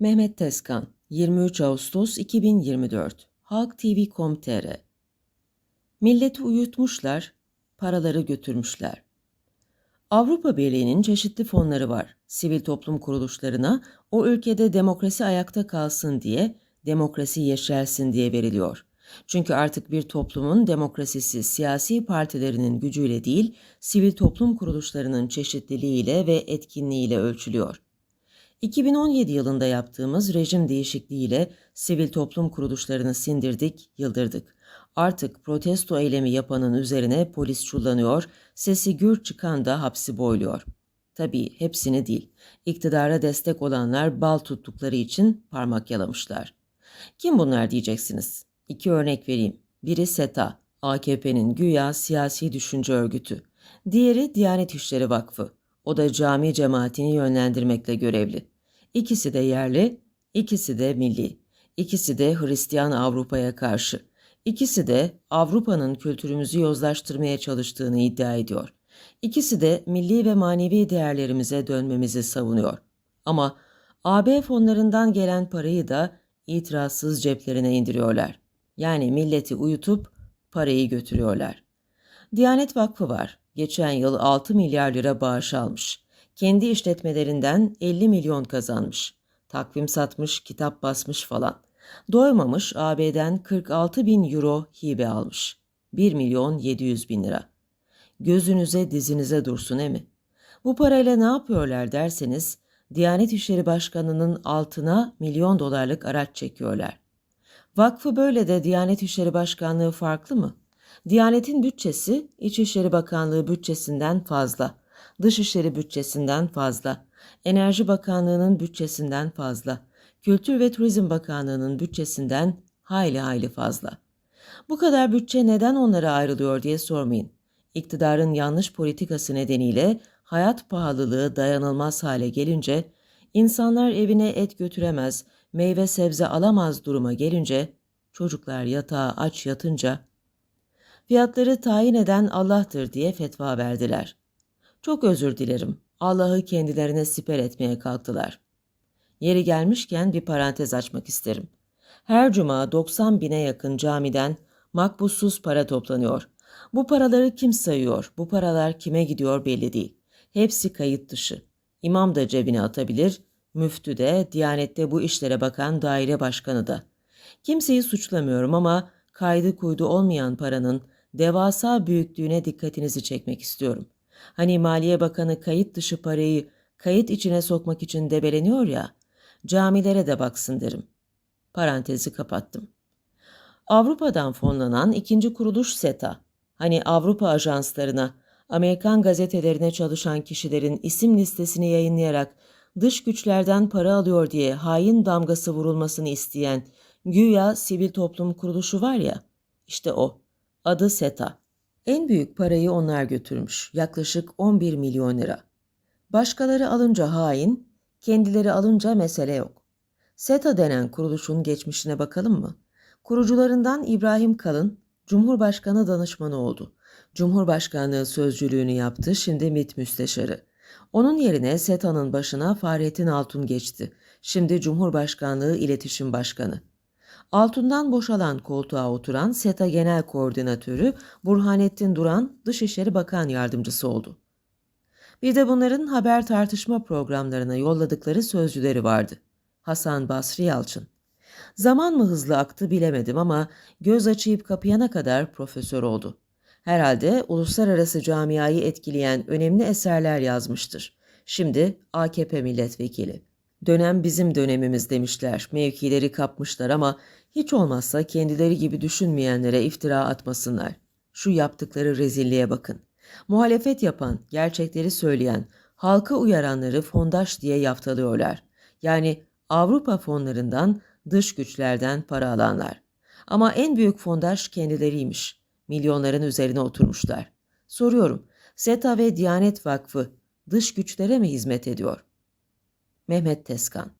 Mehmet Tezkan 23 Ağustos 2024 Halk TV.com.tr Milleti uyutmuşlar, paraları götürmüşler. Avrupa Birliği'nin çeşitli fonları var. Sivil toplum kuruluşlarına o ülkede demokrasi ayakta kalsın diye, demokrasi yeşersin diye veriliyor. Çünkü artık bir toplumun demokrasisi siyasi partilerinin gücüyle değil, sivil toplum kuruluşlarının çeşitliliğiyle ve etkinliğiyle ölçülüyor. 2017 yılında yaptığımız rejim değişikliğiyle sivil toplum kuruluşlarını sindirdik, yıldırdık. Artık protesto eylemi yapanın üzerine polis çullanıyor, sesi gür çıkan da hapsi boyluyor. Tabii hepsini değil. İktidara destek olanlar bal tuttukları için parmak yalamışlar. Kim bunlar diyeceksiniz? İki örnek vereyim. Biri SETA, AKP'nin güya siyasi düşünce örgütü. Diğeri Diyanet İşleri Vakfı. O da cami cemaatini yönlendirmekle görevli. İkisi de yerli, ikisi de milli. İkisi de Hristiyan Avrupa'ya karşı. İkisi de Avrupa'nın kültürümüzü yozlaştırmaya çalıştığını iddia ediyor. İkisi de milli ve manevi değerlerimize dönmemizi savunuyor. Ama AB fonlarından gelen parayı da itirazsız ceplerine indiriyorlar. Yani milleti uyutup parayı götürüyorlar. Diyanet Vakfı var. Geçen yıl 6 milyar lira bağış almış. Kendi işletmelerinden 50 milyon kazanmış. Takvim satmış, kitap basmış falan. Doymamış AB'den 46 bin euro hibe almış. 1 milyon 700 bin lira. Gözünüze dizinize dursun emi. Bu parayla ne yapıyorlar derseniz, Diyanet İşleri Başkanı'nın altına milyon dolarlık araç çekiyorlar. Vakfı böyle de Diyanet İşleri Başkanlığı farklı mı? Diyanet'in bütçesi İçişleri Bakanlığı bütçesinden fazla, Dışişleri bütçesinden fazla, Enerji Bakanlığı'nın bütçesinden fazla, Kültür ve Turizm Bakanlığı'nın bütçesinden hayli hayli fazla. Bu kadar bütçe neden onlara ayrılıyor diye sormayın. İktidarın yanlış politikası nedeniyle hayat pahalılığı dayanılmaz hale gelince, insanlar evine et götüremez, meyve sebze alamaz duruma gelince, çocuklar yatağa aç yatınca, fiyatları tayin eden Allah'tır diye fetva verdiler. Çok özür dilerim, Allah'ı kendilerine siper etmeye kalktılar. Yeri gelmişken bir parantez açmak isterim. Her cuma 90 bine yakın camiden makbussuz para toplanıyor. Bu paraları kim sayıyor, bu paralar kime gidiyor belli değil. Hepsi kayıt dışı. İmam da cebine atabilir, müftü de, diyanette bu işlere bakan daire başkanı da. Kimseyi suçlamıyorum ama kaydı kuydu olmayan paranın devasa büyüklüğüne dikkatinizi çekmek istiyorum. Hani Maliye Bakanı kayıt dışı parayı kayıt içine sokmak için debeleniyor ya, camilere de baksın derim. Parantezi kapattım. Avrupa'dan fonlanan ikinci kuruluş SETA, hani Avrupa ajanslarına, Amerikan gazetelerine çalışan kişilerin isim listesini yayınlayarak dış güçlerden para alıyor diye hain damgası vurulmasını isteyen güya sivil toplum kuruluşu var ya, işte o. Adı SETA. En büyük parayı onlar götürmüş. Yaklaşık 11 milyon lira. Başkaları alınca hain, kendileri alınca mesele yok. SETA denen kuruluşun geçmişine bakalım mı? Kurucularından İbrahim Kalın, Cumhurbaşkanı danışmanı oldu. Cumhurbaşkanlığı sözcülüğünü yaptı, şimdi MİT müsteşarı. Onun yerine SETA'nın başına Fahrettin Altun geçti. Şimdi Cumhurbaşkanlığı İletişim Başkanı. Altun'dan boşalan koltuğa oturan SETA Genel Koordinatörü Burhanettin Duran Dışişleri Bakan Yardımcısı oldu. Bir de bunların haber tartışma programlarına yolladıkları sözcüleri vardı. Hasan Basri Yalçın. Zaman mı hızlı aktı bilemedim ama göz açıyıp kapayana kadar profesör oldu. Herhalde uluslararası camiayı etkileyen önemli eserler yazmıştır. Şimdi AKP milletvekili. Dönem bizim dönemimiz demişler. Mevkileri kapmışlar ama hiç olmazsa kendileri gibi düşünmeyenlere iftira atmasınlar. Şu yaptıkları rezilliğe bakın. Muhalefet yapan, gerçekleri söyleyen, halka uyaranları fondaş diye yaftalıyorlar. Yani Avrupa fonlarından, dış güçlerden para alanlar. Ama en büyük fondaş kendileriymiş. Milyonların üzerine oturmuşlar. Soruyorum, SETA ve Diyanet Vakfı dış güçlere mi hizmet ediyor? Mehmet Tezkan